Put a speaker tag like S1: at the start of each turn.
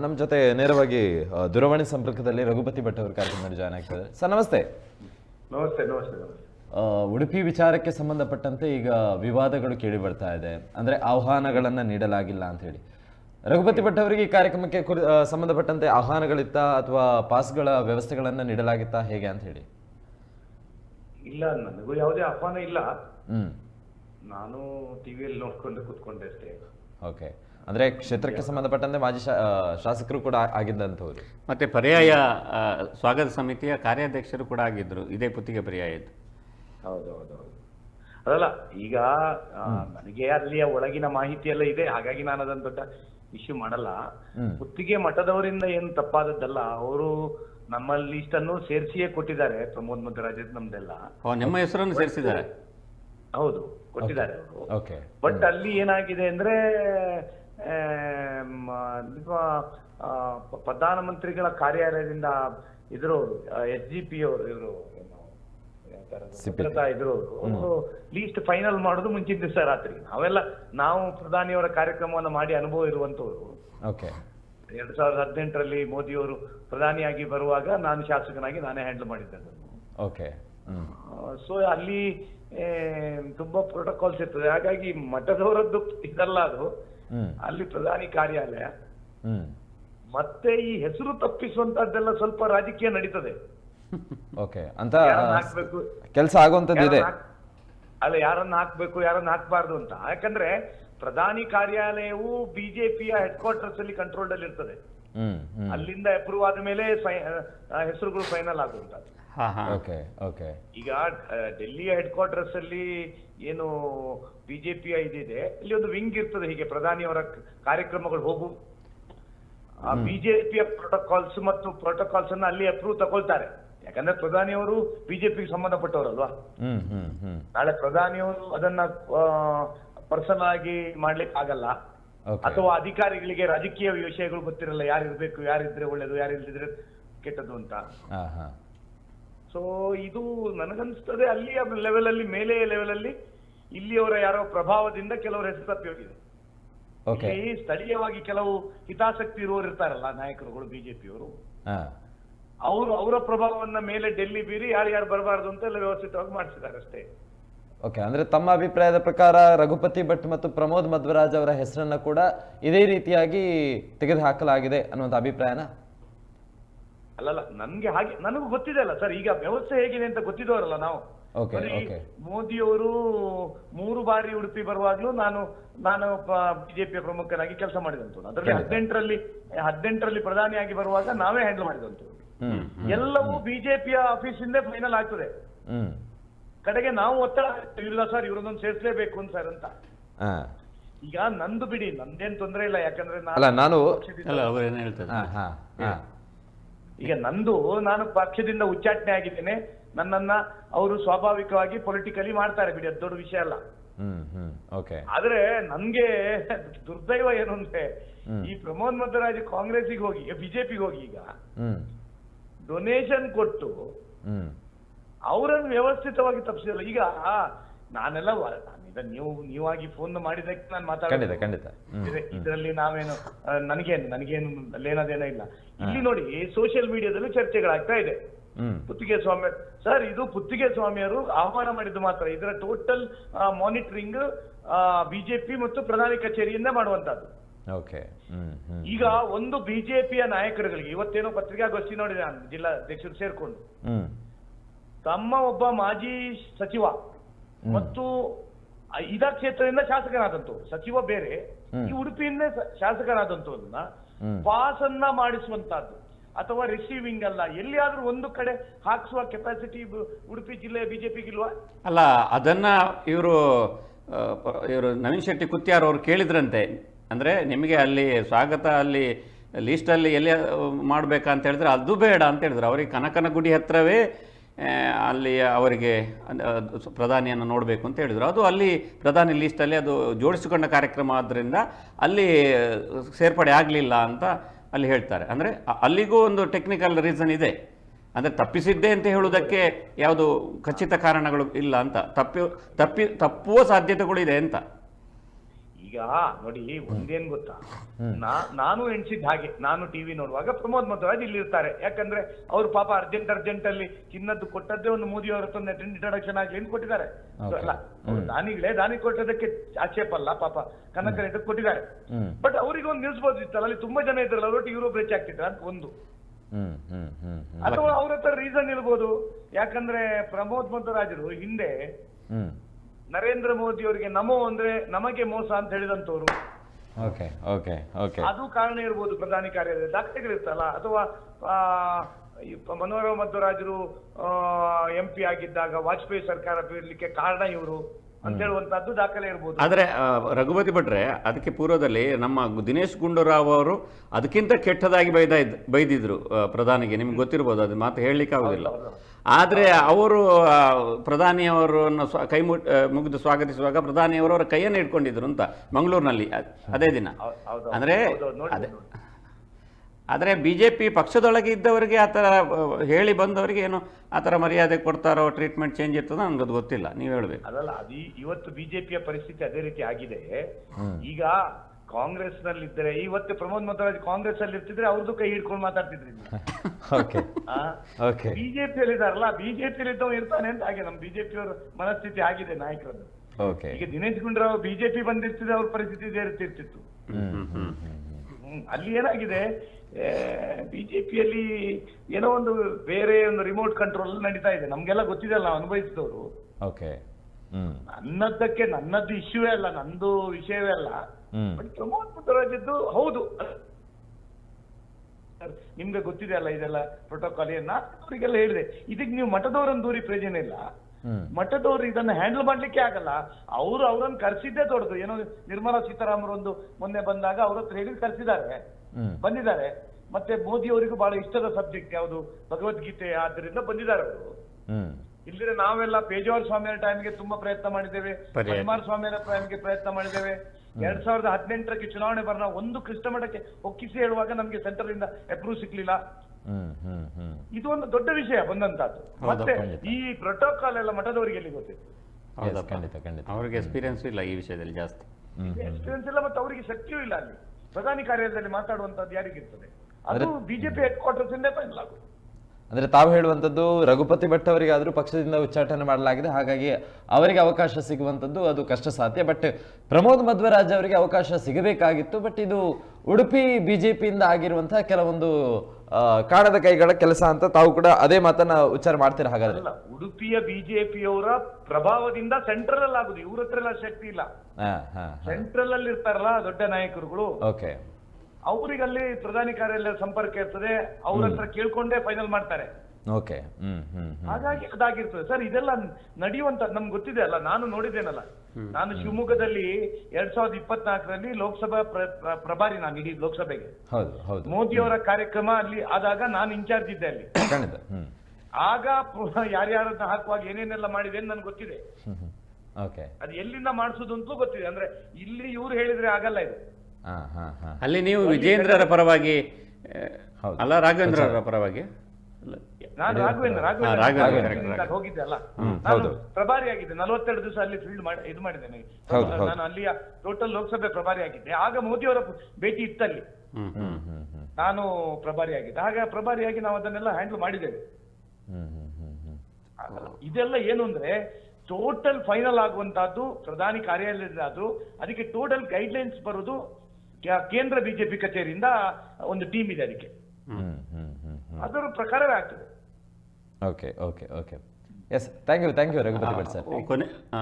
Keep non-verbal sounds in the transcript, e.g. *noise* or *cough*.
S1: ನಮ್ಮ ಜೊತೆ ನೇರವಾಗಿ ದೂರವಾಣಿ ಸಂಪರ್ಕದಲ್ಲಿ ರಘುಪತಿ ಭಟ್ ಅವರು ಕಾರ್ಯಕ್ರಮದಲ್ಲಿ ಜಾಯ್ನ್ ಆಗ್ತಿದ್ದಾರೆ ಸರ್ ನಮಸ್ತೆ.
S2: ನಮಸ್ತೆ ನಮಸ್ತೆ ನಮಸ್ತೆ.
S1: ಉಡುಪಿ ವಿಚಾರಕ್ಕೆ ಸಂಬಂಧಪಟ್ಟಂತೆ ಈಗ ವಿವಾದಗಳು ಕೇಳಿ ಬರ್ತಾ ಇದೆ. ಅಂದ್ರೆ ಆಹ್ವಾನಗಳನ್ನ ನೀಡಲಾಗಿಲ್ಲ ಅಂತ ಹೇಳಿ. ರಘುಪತಿ ಭಟ್ ಅವರಿಗೆ ಈ ಕಾರ್ಯಕ್ರಮಕ್ಕೆ ಸಂಬಂಧಪಟ್ಟಂತೆ ಆಹ್ವಾನಗಳಿತ್ತ ಅಥವಾ ಪಾಸ್ಗಳ ವ್ಯವಸ್ಥೆಗಳನ್ನ ನೀಡಲಾಗಿತ್ತಾ ಹೇಗೆ ಅಂತ ಹೇಳಿ.
S2: ಇಲ್ಲ ನನಗೂ ಯಾವುದೇ ಆಹ್ವಾನ ಇಲ್ಲ.
S1: ಹ್ಮ್.
S2: ನಾನು ಟಿವಿಯಲ್ಲಿ ನೋಡ್ಕೊಂಡು ಕುತ್ಕೊಂಡೆ ಅಷ್ಟೇ.
S1: ಓಕೆ. ಅಂದ್ರೆ ಕ್ಷೇತ್ರಕ್ಕೆ ಸಂಬಂಧಪಟ್ಟಂತೆ ಮಾಜಿ ಶಾ- ಶಾಸಕರು ಕೂಡ ಆಗಿದ್ದಂಥವ್ರು
S3: ಮತ್ತು ಪರ್ಯಾಯ ಸ್ವಾಗತ ಸಮಿತಿಯ ಕಾರ್ಯಾಧ್ಯಕ್ಷರು ಕೂಡ ಆಗಿದ್ರು. ಇದೇ ಪುತ್ತಿಗೆ ಪರ್ಯಾಯ
S2: ಹೌದು ಹೌದು ಹೌದು ಅದಲ್ಲ ಈಗ ನನಗೆ ಅಲ್ಲಿಯ ಒಳಗಿನ ಮಾಹಿತಿ ಎಲ್ಲ ಇದೆ. ಹಾಗಾಗಿ ನಾನು ಅದನ್ನು ದೊಡ್ಡ ಇಶ್ಯೂ ಮಾಡಲ್ಲ.
S1: ಪುತ್ತಿಗೆ
S2: ಗುತ್ತಿಗೆ ಮಠದವರಿಂದ ಏನು ತಪ್ಪಾದದ್ದಲ್ಲ ಅವರು ನಮ್ಮ ಲಿಸ್ಟ್ ಅನ್ನು ಸೇರಿಸಿಯೇ ಕೊಟ್ಟಿದ್ದಾರೆ. ಪ್ರಮೋದ್ ಮಧ್ವರಾಜ್ ನಮ್ದೆಲ್ಲ.
S3: ಓ ನಿಮ್ಮ ಹೆಸರನ್ನು ಸೇರಿಸಿದ್ದಾರೆ?
S2: ಹೌದು ಕೊಟ್ಟಿದ್ದಾರೆ ಅವರು.
S1: ಓಕೆ
S2: ಬಟ್ ಅಲ್ಲಿ ಏನಾಗಿದೆ ಅಂದ್ರೆ ಪ್ರಧಾನಮಂತ್ರಿಗಳ ಕಾರ್ಯಾಲಯದಿಂದ ಇದ್ರು ಎಸ್ ಜಿ ಪಿ ಅವರು ಇವರು ಭದ್ರತಾ ಇದ್ರು ಒಂದು ಲೀಸ್ಟ್ ಫೈನಲ್ ಮಾಡೋದು ಮುಂಚಿನ ದಿವಸ ರಾತ್ರಿ. ನಾವೆಲ್ಲ ನಾವು ಪ್ರಧಾನಿಯವರ ಕಾರ್ಯಕ್ರಮವನ್ನು ಮಾಡಿ ಅನುಭವ ಇರುವಂತವ್ರು ಎರಡ್ ಸಾವಿರದ ಹದಿನೆಂಟರಲ್ಲಿ ಮೋದಿಯವರು ಪ್ರಧಾನಿಯಾಗಿ ಬರುವಾಗ ನಾನು ಶಾಸಕನಾಗಿ ನಾನೇ ಹ್ಯಾಂಡಲ್ ಮಾಡಿದ್ದೆ
S1: ಓಕೆ.
S2: ಸೊ ಅಲ್ಲಿ ತುಂಬಾ ಪ್ರೋಟೋಕಾಲ್ಸ್ ಇರ್ತದೆ. ಹಾಗಾಗಿ ಮಠದವರದ್ದು ಇದಲ್ಲ ಅದು. ಅಲ್ಲಿ ಪ್ರಧಾನಿ ಕಾರ್ಯಾಲಯ. ಮತ್ತೆ ಈ ಹೆಸರು ತಪ್ಪಿಸುವಂತದ್ದೆಲ್ಲ ಸ್ವಲ್ಪ ರಾಜಕೀಯ ನಡೀತದೆ.
S1: ಓಕೆ ಅಂತ ಕೆಲಸ ಆಗುವಂತ ಇದೆ.
S2: ಅಲ್ಲ ಯಾರನ್ನ ಹಾಕ್ಬೇಕು ಯಾರನ್ನ ಹಾಕ್ಬಾರ್ದು ಅಂತ. ಯಾಕಂದ್ರೆ ಪ್ರಧಾನಿ ಕಾರ್ಯಾಲಯವು ಬಿಜೆಪಿಯ ಹೆಡ್ ಕ್ವಾರ್ಟರ್ಸ್ ಅಲ್ಲಿ ಕಂಟ್ರೋಲ್ ಅಲ್ಲಿ ಇರ್ತದೆ. ಅಲ್ಲಿಂದ ಅಪ್ರೂವ್ ಆದ ಮೇಲೆ ಹೆಸರುಗಳು ಫೈನಲ್ ಆಗುವಂತದ್ದು
S3: ಹಾಂ ಹಾಂ.
S1: ಓಕೆ ಓಕೆ
S2: ಈಗ ಡೆಲ್ಲಿಯ ಹೆಡ್ ಕ್ವಾರ್ಟರ್ಸ್ ಅಲ್ಲಿ ಏನು ಬಿಜೆಪಿ ಇದಿದೆ ಇಲ್ಲಿ ಒಂದು ವಿಂಗ್ ಇರ್ತದೆ ಹೀಗೆ ಪ್ರಧಾನಿಯವರ ಕಾರ್ಯಕ್ರಮಗಳು ಹೋಗು. ಆ ಬಿಜೆಪಿಯ ಪ್ರೋಟೋಕಾಲ್ಸ್ ಮತ್ತು ಪ್ರೋಟೋಕಾಲ್ಸ್ ಅನ್ನ ಅಲ್ಲಿ ಅಪ್ರೂವ್ ತಗೊಳ್ತಾರೆ. ಯಾಕಂದ್ರೆ ಪ್ರಧಾನಿಯವರು ಬಿಜೆಪಿಗೆ ಸಂಬಂಧಪಟ್ಟವರಲ್ವಾ? ನಾಳೆ ಪ್ರಧಾನಿಯವರು ಅದನ್ನ ಪರ್ಸನಲ್ ಆಗಿ ಮಾಡ್ಲಿಕ್ಕೆ ಆಗಲ್ಲ.
S1: ಓಕೆ
S2: ಅಥವಾ ಅಧಿಕಾರಿಗಳಿಗೆ ರಾಜಕೀಯ ವಿಷಯಗಳು ಗೊತ್ತಿರಲ್ಲ ಯಾರು ಇರ್ಬೇಕು ಯಾರಿದ್ರೆ ಒಳ್ಳೇದು ಯಾರು ಇಲ್ದಿದ್ರೆ ಕೆಟ್ಟದ್ದು ಅಂತ.
S1: ಹಾ ಹಾ.
S2: ಸೊ ಇದು ನನಗನ್ಸ್ತದೆ ಅಲ್ಲಿಯ ಲೆವೆಲ್ ಅಲ್ಲಿ ಮೇಲೆ ಲೆವೆಲ್ ಅಲ್ಲಿ ಇಲ್ಲಿಯವರ ಯಾರೋ ಪ್ರಭಾವದಿಂದ ಕೆಲವರು ಹೆಸರು ತಪ್ಪಿ ಹೋಗಿದೆ ಇಲ್ಲಿ ಸ್ಥಳೀಯವಾಗಿ ಕೆಲವು ಹಿತಾಸಕ್ತಿ ಇರುವವರು ಇರ್ತಾರಲ್ಲ ನಾಯಕರುಗಳು ಬಿಜೆಪಿಯವರು. ಅವರು ಅವರ ಪ್ರಭಾವವನ್ನ ಮೇಲೆ ಡೆಲ್ಲಿ ಬೀರಿ ಯಾರ್ಯಾರು ಬರಬಾರದು ಅಂತ ಎಲ್ಲ ವ್ಯವಸ್ಥಿತವಾಗಿ ಮಾಡಿಸಿದ್ದಾರೆ ಅಷ್ಟೇ.
S1: ಓಕೆ ಅಂದ್ರೆ ತಮ್ಮ ಅಭಿಪ್ರಾಯದ ಪ್ರಕಾರ ರಘುಪತಿ ಭಟ್ ಮತ್ತು ಪ್ರಮೋದ್ ಮಧ್ವರಾಜ್ ಅವರ ಹೆಸರನ್ನ ಕೂಡ ಇದೇ ರೀತಿಯಾಗಿ ತೆಗೆದು ಹಾಕಲಾಗಿದೆ ಅನ್ನುವಂಥ ಅಭಿಪ್ರಾಯನ?
S2: ಅಲ್ಲಲ್ಲ ನನ್ಗೆ ಹಾಗೆ ನನಗೂ ಗೊತ್ತಿದೆ ಅಲ್ಲ ಸರ್ ಈಗ ವ್ಯವಸ್ಥೆ ಹೇಗಿದೆ ಅಂತ ಗೊತ್ತಿದವರಲ್ಲ ನಾವು. Okay
S1: okay.
S2: ಮೋದಿಯವರು ಮೂರು ಬಾರಿ ಉಡುಪಿ ಬರುವಾಗ್ಲೂ ನಾನು ನಾನು ಬಿಜೆಪಿಯ ಪ್ರಮುಖನಾಗಿ ಕೆಲಸ ಮಾಡಿದಂತು ಅದರಲ್ಲಿ. ಹದಿನೆಂಟರಲ್ಲಿ ಹದಿನೆಂಟರಲ್ಲಿ ಪ್ರಧಾನಿಯಾಗಿ ಬರುವಾಗ ನಾವೇ ಹ್ಯಾಂಡಲ್ ಮಾಡಿದಂತು ಎಲ್ಲವೂ ಬಿಜೆಪಿಯ ಆಫೀಸಿಂದ ಫೈನಲ್ ಆಗ್ತದೆ. ಕಡೆಗೆ ನಾವು ಒತ್ತಡ ಇಲ್ಲ ಸರ್ ಇವ್ರನ್ನೊಂದು ಸೇರಿಸಲೇಬೇಕು ಅಂತ ಸರ್ ಅಂತ. ಈಗ ನಂದು ಬಿಡಿ ನಂದೇನ್ ತೊಂದರೆ ಇಲ್ಲ ಯಾಕಂದ್ರೆ
S1: ಅಲ್ಲ ನಾನು
S2: ಈಗ ನಂದು ನಾನು ಪಕ್ಷದಿಂದ ಉಚ್ಚಾಟನೆ ಆಗಿದ್ದೇನೆ. ನನ್ನನ್ನ ಅವರು ಸ್ವಾಭಾವಿಕವಾಗಿ ಪೊಲಿಟಿಕಲಿ ಮಾಡ್ತಾರೆ ಬಿಡಿ ಅದು ದೊಡ್ಡ ವಿಷಯ ಅಲ್ಲ. ಆದ್ರೆ ನನ್ಗೆ ದುರ್ದೈವ ಏನು ಅಂದ್ರೆ ಈ ಪ್ರಮೋದ್ ಮಧ್ವರಾಜ್ ಕಾಂಗ್ರೆಸ್ಸಿಗೆ ಹೋಗಿ ಬಿಜೆಪಿಗೆ ಹೋಗಿ ಈಗ ಡೊನೇಷನ್ ಕೊಟ್ಟು ಅವರನ್ನು ವ್ಯವಸ್ಥಿತವಾಗಿ ತಪ್ಪಿಸಿಲ್ಲ ಈಗ ನಾನೆಲ್ಲ ನಾನೀಗ ನೀವು ನೀವಾಗಿ ಫೋನ್ ಮಾಡಿದಕ್ಕೆ ನಾನು
S1: ಖಂಡಿತ ಖಂಡಿತ. ಹ್ಮ್
S2: ಇದರಲ್ಲಿ ನಾವೇನು ಆ, ನನಗೇನು ನನಗೇನು ಲೇನದೇನೋ ಇಲ್ಲ. ಇಲ್ಲಿ ನೋಡಿ ಸೋಷಿಯಲ್ ಮೀಡಿಯಾದಲ್ಲೂ ಚರ್ಚೆಗಳಾಗ್ತಾ ಇದೆ.
S1: ಹ್ಮ್.
S2: ಪುತ್ತಿಗೆ ಸ್ವಾಮಿ ಸರ್ ಇದು ಪುತ್ತಿಗೆ ಸ್ವಾಮಿಯವರು ಆಹ್ವಾನ ಮಾಡಿದ್ದು ಮಾತ್ರ. ಇದರ ಟೋಟಲ್ ಮಾನಿಟರಿಂಗ್ ಬಿಜೆಪಿ ಮತ್ತು ಪ್ರಧಾನಿ ಕಚೇರಿಯಿಂದ ಮಾಡುವಂತದ್ದು
S1: ಓಕೆ. ಹ್ಮ್ ಹ್ಮ್.
S2: ಈಗ ಒಂದು ಬಿಜೆಪಿಯ ನಾಯಕರುಗಳಿಗೆ ಇವತ್ತೇನೋ ಪತ್ರಿಕಾಗೋಷ್ಠಿ ನೋಡಿದೆ ನಾನು ಜಿಲ್ಲಾ ಅಧ್ಯಕ್ಷರು ಸೇರ್ಕೊಂಡು.
S1: ಹ್ಮ್.
S2: ತಮ್ಮ ಒಬ್ಬ ಮಾಜಿ ಸಚಿವ ಮತ್ತು ಇದಾ ಕ್ಷೇತ್ರದಿಂದ ಶಾಸಕನಾದಂತ ಸಚಿವ ಬೇರೆ ಈ ಉಡುಪಿಯಿಂದ ಸ- ಶಾಸಕನಾದಂತವ್ರನ್ನ
S1: ಹ್ಮ್.
S2: ಪಾಸ್ ಅನ್ನ ಮಾಡಿಸುವಂತಹದ್ದು ಅಥವಾ ರಿಸೀವಿಂಗ್ ಅಲ್ಲ ಎಲ್ಲಿಯಾದ್ರೂ ಒಂದು ಕಡೆ ಹಾಕಿಸುವ ಕೆಪಾಸಿಟಿ ಉಡುಪಿ ಜಿಲ್ಲೆ ಬಿಜೆಪಿಗಿಲ್ವಾ?
S3: ಅಲ್ಲ ಅದನ್ನ ಇವರು ಇವರು ನವೀನ್ ಶೆಟ್ಟಿ ಕುತ್ಯಾರ್ ಅವರು ಕೇಳಿದ್ರಂತೆ. ಅಂದ್ರೆ ನಿಮಗೆ ಅಲ್ಲಿ ಸ್ವಾಗತ ಅಲ್ಲಿ ಲೀಸ್ಟಲ್ಲಿ ಎಲ್ಲಿ ಮಾಡ್ಬೇಕಂತ ಹೇಳಿದ್ರೆ ಅದು ಬೇಡ ಅಂತ ಹೇಳಿದ್ರು. ಅವರಿಗೆ ಕನಕನಗುಡಿ ಹತ್ರವೇ ಅಲ್ಲಿ ಅವರಿಗೆ ಪ್ರಧಾನಿಯನ್ನು ನೋಡಬೇಕು ಅಂತ ಹೇಳಿದರು. ಅದು ಅಲ್ಲಿ ಪ್ರಧಾನಿ ಲೀಸ್ಟಲ್ಲಿ ಅದು ಜೋಡಿಸಿಕೊಂಡ ಕಾರ್ಯಕ್ರಮ ಆದ್ದರಿಂದ ಅಲ್ಲಿ ಸೇರ್ಪಡೆ ಆಗಲಿಲ್ಲ ಅಂತ ಅಲ್ಲಿ ಹೇಳ್ತಾರೆ. ಅಂದರೆ ಅಲ್ಲಿಗೂ ಒಂದು ಟೆಕ್ನಿಕಲ್ ರೀಸನ್ ಇದೆ. ಅಂದರೆ ತಪ್ಪಿಸಿದ್ದೆ ಅಂತ ಹೇಳುವುದಕ್ಕೆ ಯಾವುದು ಖಚಿತ ಕಾರಣಗಳು ಇಲ್ಲ ಅಂತ. ತಪ್ಪಿ ತಪ್ಪಿ, ತಪ್ಪುವ ಸಾಧ್ಯತೆಗಳು ಇದೆ ಅಂತ.
S2: ಈಗ ನೋಡಿ ಒಂದೇನ್ ಗೊತ್ತಾ? ನಾನು ಎಣಿಸಿದ ಹಾಗೆ ನಾನು ಟಿವಿ ನೋಡುವಾಗ ಪ್ರಮೋದ್ ಮಧ್ವರಾಜ್ ಇಲ್ಲಿ ಇರ್ತಾರೆ ಯಾಕಂದ್ರೆ ಅವ್ರು ಪಾಪ ಅರ್ಜೆಂಟ್ ಅರ್ಜೆಂಟ್ ಅಲ್ಲಿ ಚಿನ್ನದ್ದು ಕೊಟ್ಟದ್ದೇ ಒಂದು ಮೋದಿ ಅವರ ಇಂಟ್ರೊಡಕ್ಷನ್ ಆಗ್ಲಿ ಅಂತ ಕೊಟ್ಟಿದ್ದಾರೆ. ಅಲ್ಲ ದಾನಿಗಳೇ ದಾನಿ ಕೊಟ್ಟದಕ್ಕೆ ಆಕ್ಷೇಪ ಅಲ್ಲ ಪಾಪ ಕನಕ ಇದಕ್ಕೆ ಕೊಟ್ಟಿದ್ದಾರೆ. ಬಟ್ ಅವರಿಗೆ ಒಂದು ನ್ಯೂಸ್ ಬೋದ್ ಇತ್ತಲ್ಲ ಅಲ್ಲಿ ತುಂಬಾ ಜನ ಇದ್ರಲ್ಲ ಅವರೊಟ್ಟಿಗೆ ಇವರು ಬ್ರೇಚ್ ಆಗ್ತಿದ್ರ ಅಂತ ಒಂದು. ಅಥವಾ ಅವ್ರ ಹತ್ರ ರೀಸನ್ ಇರ್ಬೋದು. ಯಾಕಂದ್ರೆ ಪ್ರಮೋದ್ ಮಧ್ವರಾಜರು ಹಿಂದೆ ನರೇಂದ್ರ ಮೋದಿ ಅವರಿಗೆ ನಮೋ ಅಂದ್ರೆ ನಮಗೆ ಮೋಸ ಅಂತ ಹೇಳಿದಂತವ್ರು.
S1: ಓಕೆ ಓಕೆ ಓಕೆ
S2: ಅದು ಕಾರಣ ಇರ್ಬೋದು ಪ್ರಧಾನಿ ಕಾರ್ಯಾಲಯ ದಾಖಲೆಗಳಿರ್ತಲ್ಲ ಅಥವಾ ಮನೋರಮ ಮಧ್ವರಾಜರು ಎಂ ಪಿ ಆಗಿದ್ದಾಗ ವಾಜಪೇಯಿ ಸರ್ಕಾರ ಬೀರ್ಲಿಕ್ಕೆ ಕಾರಣ ಇವರು? ಅಂತ ಹೇಳುವಂತದ್ದು ದಾಖಲೆ ಇರ್ಬೋದು.
S3: ಆದರೆ ರಘುಪತಿ ಭಟ್ರೆ ಅದಕ್ಕೆ ಪೂರ್ವದಲ್ಲಿ ನಮ್ಮ ದಿನೇಶ್ ಗುಂಡೂರಾವ್ ಅವರು ಅದಕ್ಕಿಂತ ಕೆಟ್ಟದಾಗಿ ಬೈದ ಬೈದಿದ್ರು ಪ್ರಧಾನಿಗೆ. ನಿಮ್ಗೆ ಗೊತ್ತಿರ್ಬೋದು ಅದು ಮಾತು ಹೇಳಲಿಕ್ಕೆ ಆಗುದಿಲ್ಲ ಆದರೆ ಅವರು ಪ್ರಧಾನಿಯವರನ್ನು ಸ್ವ ಕೈ ಮುಟ್ ಮುಗಿದು ಸ್ವಾಗತಿಸುವಾಗ ಪ್ರಧಾನಿಯವರು ಅವರ ಕೈಯನ್ನು ಇಟ್ಕೊಂಡಿದ್ರು ಅಂತ ಮಂಗಳೂರಿನಲ್ಲಿ ಅದೇ ದಿನ. ಅಂದ್ರೆ ಅದೇ. ಆದರೆ ಬಿ ಜೆ ಪಿ ಪಕ್ಷದೊಳಗೆ ಇದ್ದವರಿಗೆ ಆ ಥರ ಹೇಳಿ ಬಂದವರಿಗೆ ಏನು ಆ ಥರ ಮರ್ಯಾದೆ ಕೊಡ್ತಾರೋ ಟ್ರೀಟ್ಮೆಂಟ್ ಚೇಂಜ್ ಇರ್ತದೋ ನನಗದು ಅದು ಗೊತ್ತಿಲ್ಲ. ನೀವು ಹೇಳಬೇಕು.
S2: ಅದಲ್ಲ ಅದು ಇವತ್ತು ಬಿಜೆಪಿಯ ಪರಿಸ್ಥಿತಿ ಅದೇ ರೀತಿ ಆಗಿದೆ. ಈಗ ಕಾಂಗ್ರೆಸ್ನಲ್ಲಿ ಇದ್ದರೆ ಇವತ್ತು ಪ್ರಮೋದ್ ಮಧ್ವರಾಜ್ ಕಾಂಗ್ರೆಸ್ ಅಲ್ಲಿ ಇರ್ತಿದ್ರೆ ಅವ್ರದ್ದು ಕೈ ಹಿಡ್ಕೊಂಡು ಮಾತಾಡ್ತಿದ್ರಿ ಇಲ್ಲಿ. *laughs*
S1: ಓಕೆ
S2: ಆ?
S1: ಓಕೆ
S2: ಬಿಜೆಪಿಯಲ್ಲಿ ಇದಾರಲ್ಲ ಬಿಜೆಪಿಯಲ್ಲಿ ಇದ್ದವ್ ಇರ್ತಾನೆ ಅಂತ ಹಾಗೆ ನಮ್ ಬಿಜೆಪಿ ಅವ್ರ ಮನಸ್ಥಿತಿ ಆಗಿದೆ ನಾಯಕರದ್ದು.
S1: ಓಕೆ
S2: ಈಗ ದಿನೇಶ್ ಗುಂಡೂರಾವ್ ಬಿಜೆಪಿ ಬಂದಿರ್ತಿದ್ರೆ ಅವ್ರ ಪರಿಸ್ಥಿತಿ ಇದೇ ಇರ್ತಿರ್ತಿತ್ತು
S1: ಹ್ಮ್.
S2: ಅಲ್ಲಿ ಏನಾಗಿದೆ? ಬಿಜೆಪಿಯಲ್ಲಿ ಏನೋ ಒಂದು ಬೇರೆ ಒಂದು ರಿಮೋಟ್ ಕಂಟ್ರೋಲ್ ನಡೀತಾ ಇದೆ. ನಮ್ಗೆಲ್ಲ ಗೊತ್ತಿದೆ ಅಲ್ಲ ನಾವು ಅನುಭವಿಸಿದವರು.
S1: ಓಕೆ.
S2: ನನ್ನದಕ್ಕೆ ನನ್ನದ್ದು ಇಶ್ಯೂ ಅಲ್ಲ ನಂದು ವಿಷಯವೇ ಅಲ್ಲ. ಬಟ್ ಪ್ರಮೋದ್ ಪುಟ್ಟರಾಜದ್ದು ಹೌದು. ನಿಮ್ಗೆ ಗೊತ್ತಿದೆ ಅಲ್ಲ ಇದೆಲ್ಲ ಪ್ರೋಟೋಕಾಲ್ ಏನ? ಅವರಿಗೆಲ್ಲ ಹೇಳಿದೆ. ಇದಕ್ಕೆ ನೀವು ಮಠದವರನ್ನು ದೂರಿ ಪ್ರಯೋಜನ ಇಲ್ಲ. ಮಠದವ್ರು ಇದನ್ನ ಹ್ಯಾಂಡಲ್ ಮಾಡ್ಲಿಕ್ಕೆ ಆಗಲ್ಲ. ಅವರು ಅವರನ್ನು ಕರ್ಸಿದ್ದೇ ದೊಡ್ಡದು. ಏನೋ ನಿರ್ಮಲಾ ಸೀತಾರಾಮನ್ ಒಂದು ಮೊನ್ನೆ ಬಂದಾಗ ಅವ್ರ ಹತ್ರ ಹೇಳಿ ಕರೆಸಿದ್ದಾರೆ. ಬಂದಿದ್ದಾರೆ. ಮತ್ತೆ ಮೋದಿ ಅವರಿಗೂ ಬಹಳ ಇಷ್ಟದ ಸಬ್ಜೆಕ್ಟ್ ಯಾವುದು? ಭಗವದ್ಗೀತೆ ಆದ್ದರಿಂದ ಬಂದಿದ್ದಾರೆ ಅವರು.
S1: ಹ್ಮ್.
S2: ಇಲ್ಲಿದ್ರೆ ನಾವೆಲ್ಲ ಪೇಜಾವರ ಸ್ವಾಮಿಯವರ ಟೈಮ್ಗೆ ತುಂಬಾ ಪ್ರಯತ್ನ ಮಾಡಿದ್ದೇವೆ.
S3: ಕುಮಾರ್
S2: ಸ್ವಾಮಿಯರ ಸ್ವಾಮಿಯವರ ಟೈಮ್ಗೆ ಪ್ರಯತ್ನ ಮಾಡಿದ್ದೇವೆ. ಎರಡ್ ಸಾವಿರದ ಹದಿನೆಂಟರಕ್ಕೆ ಚುನಾವಣೆ ಬರೋಣ ಒಂದು ಕೃಷ್ಣ ಮಠಕ್ಕೆ ಒಕ್ಕಿಸಿ ಹೇಳುವಾಗ ನಮ್ಗೆ ಸೆಂಟರ್ ಇಂದ ಅಪ್ರೂವ್ ಸಿಗ್ಲಿಲ್ಲ.
S1: ಹ್ಮ್ ಹ್ಮ್ ಹ್ಮ್.
S2: ಇದು ಒಂದು ದೊಡ್ಡ ವಿಷಯ ಬಂದಂತದ್ದು. ಮತ್ತೆ ಈ ಪ್ರೋಟೋಕಾಲ್ ಎಲ್ಲ ಮಠದವರಿಗೆ ಎಲ್ಲಿ ಗೊತ್ತಿತ್ತು?
S1: ಖಂಡಿತ ಖಂಡಿತ.
S3: ಅವ್ರಿಗೆ ಎಕ್ಸ್ಪೀರಿಯನ್ಸ್ ಇಲ್ಲ ಈ ವಿಷಯದಲ್ಲಿ ಜಾಸ್ತಿ.
S2: ಎಕ್ಸ್ಪೀರಿಯನ್ಸ್ ಇಲ್ಲ ಮತ್ತೆ ಅವರಿಗೆ ಶಕ್ತಿಯೂ ಇಲ್ಲ ಅಲ್ಲಿ. ಪ್ರಧಾನಿ ಕಾರ್ಯಾಲಯದಲ್ಲಿ ಮಾತಾಡುವಂತದ್ದು ಯಾರಿಗಿರ್ತದೆ? ಅದು ಬಿಜೆಪಿ ಹೆಡ್ ಕ್ವಾರ್ಟರ್ಸ್ ಇಂದ ಫೈನಲ್ ಆಗುದು.
S1: ಅಂದ್ರೆ ತಾವು ಹೇಳುವಂತದ್ದು ರಘುಪತಿ ಭಟ್ ಅವರಿಗಾದ್ರೂ ಪಕ್ಷದಿಂದ ಉಚ್ಚಾಟನೆ ಮಾಡಲಾಗಿದೆ. ಹಾಗಾಗಿ ಅವರಿಗೆ ಅವಕಾಶ ಸಿಗುವಂತದ್ದು ಅದು ಕಷ್ಟ ಸಾಧ್ಯ ಬಟ್ ಪ್ರಮೋದ್ ಮಧ್ವರಾಜ್ ಅವರಿಗೆ ಅವಕಾಶ ಸಿಗಬೇಕಾಗಿತ್ತು. ಬಟ್ ಇದು ಉಡುಪಿ ಬಿಜೆಪಿಯಿಂದ ಆಗಿರುವಂತಹ ಕೆಲವೊಂದು ಕಾಣದ ಕೈಗಳ ಕೆಲಸ ಅಂತ ತಾವು ಕೂಡ ಅದೇ ಮಾತನ್ನ ಉಚ್ಚಾರ ಮಾಡ್ತೀರ ಹಾಗಾದ್ರೆ?
S2: ಉಡುಪಿಯ ಬಿಜೆಪಿಯವರ ಪ್ರಭಾವದಿಂದ ಸೆಂಟ್ರಲ್ ಅಲ್ಲಿ ಆಗುದು. ಇವ್ರ ಹತ್ರ ಎಲ್ಲ ಶಕ್ತಿ ಇಲ್ಲ. ಸೆಂಟ್ರಲ್ ಅಲ್ಲಿ ಇರ್ತಾರಲ್ಲ ದೊಡ್ಡ ನಾಯಕರುಗಳು.
S1: ಓಕೆ.
S2: ಅವರಿಗಲ್ಲಿ ಪ್ರಧಾನಿ ಕಾರ್ಯಾಲಯ ಸಂಪರ್ಕ ಇರ್ತದೆ. ಅವ್ರ ಹತ್ರ ಕೇಳ್ಕೊಂಡೇ ಫೈನಲ್ ಮಾಡ್ತಾರೆ.
S1: ಓಕೆ. ಹ್ಮ್ ಹ್ಮ್
S2: ಹಾಗಾಗಿ ಅದಾಗಿರ್ತದೆ. ಸರ್ ಇದೆಲ್ಲ ನಡೆಯುವಂತ ನಮ್ಗೆ ಗೊತ್ತಿದೆ ಅಲ್ಲ ನಾನು ನೋಡಿದ್ದೇನಲ್ಲ. ನಾನು ಶಿವಮೊಗ್ಗದಲ್ಲಿ ಎರಡ್ ಸಾವಿರದ ಇಪ್ಪತ್ನಾಲ್ಕರಲ್ಲಿ ಲೋಕಸಭಾ ಪ್ರ- ಪ್ರ- ಪ್ರಭಾರಿ ನಾನು ಇಡೀ ಲೋಕಸಭೆಗೆ.
S1: ಹೌದು ಹೌದು.
S2: ಮೋದಿ ಅವರ ಕಾರ್ಯಕ್ರಮ ಅಲ್ಲಿ ಆದಾಗ ನಾನು ಇನ್ಚಾರ್ಜ್ ಇದ್ದೆ ಅಲ್ಲಿ.
S1: ಹ್ಮ್.
S2: ಆಗ ಯಾರ್ಯಾರನ್ನ ಹಾಕುವಾಗ ಏನೇನೆಲ್ಲ ಮಾಡಿದೆ ಅಂತ ನನ್ಗೆ ಗೊತ್ತಿದೆ.
S1: Hmm hmm. ಓಕೆ.
S2: ಅದು ಎಲ್ಲಿಂದ ಮಾಡಿಸೋದು ಅಂತೂ ಗೊತ್ತಿದೆ. ಅಂದ್ರೆ ಇಲ್ಲಿ ಇವ್ರು ಹೇಳಿದ್ರೆ ಆಗಲ್ಲ ಇದು.
S1: ಹಾ ಹಾ ಹಾ.
S3: ಅಲ್ಲಿ ನೀವು ವಿಜೇಂದ್ರರ ಪರವಾಗಿ
S1: ಹೌದು.
S3: ಅಲ್ಲ ರಾಘವೇಂದ್ರರ ಪರವಾಗಿ? ಅಲ್ಲ.
S2: ನಾನು ರಾಘವೇಂದ್ರ
S3: ರಾಘವೇಂದ್ರ,
S2: ಹೋಗಿದ್ದೆ ಅಲ್ಲ? ನಾನು. ಪ್ರಭಾರಿ ಆಗಿದ್ದೆ. ನಲವತ್ತೆರಡು ದಿವಸ ಅಲ್ಲಿ ಫೀಲ್ಡ್ ಮಾಡಿ ಇದು ಮಾಡಿದ್ದೇನೆ. ನಾನು ಅಲ್ಲಿಯ ಟೋಟಲ್ ಲೋಕಸಭೆ ಪ್ರಭಾರಿ ಆಗಿದ್ದೆ. ಆಗ ಮೋದಿ ಅವರ ಭೇಟಿ ಇತ್ತಲ್ಲಿ. ನಾನು ಪ್ರಭಾರಿ ಆಗಿದ್ದೆ. ಆಗ ಪ್ರಭಾರಿಯಾಗಿ ನಾವು ಅದನ್ನೆಲ್ಲ ಹ್ಯಾಂಡಲ್ ಮಾಡಿದ್ದೇವೆ. ಇದೆಲ್ಲ ಏನು ಅಂದ್ರೆ ಟೋಟಲ್ ಫೈನಲ್ ಆಗುವಂತಹದ್ದು ಪ್ರಧಾನಿ ಕಾರ್ಯಾಲಯದಾದ್ರು ಅದಕ್ಕೆ ಟೋಟಲ್ ಗೈಡ್ಲೈನ್ಸ್ ಬರೋದು ಕ್ಯಾ- ಕೇಂದ್ರ ಬಿಜೆಪಿ ಕಚೇರಿಯಿಂದ ಒಂದು ಟೀಮ್ ಇದೆ ಅದಕ್ಕೆ. ಅದರ ಪ್ರಕಾರವೇ ಆಗ್ತದೆ.
S1: Okay okay okay yes thank you thank you Raghupati Bhat sir
S3: ಕೊನೆ ಆ,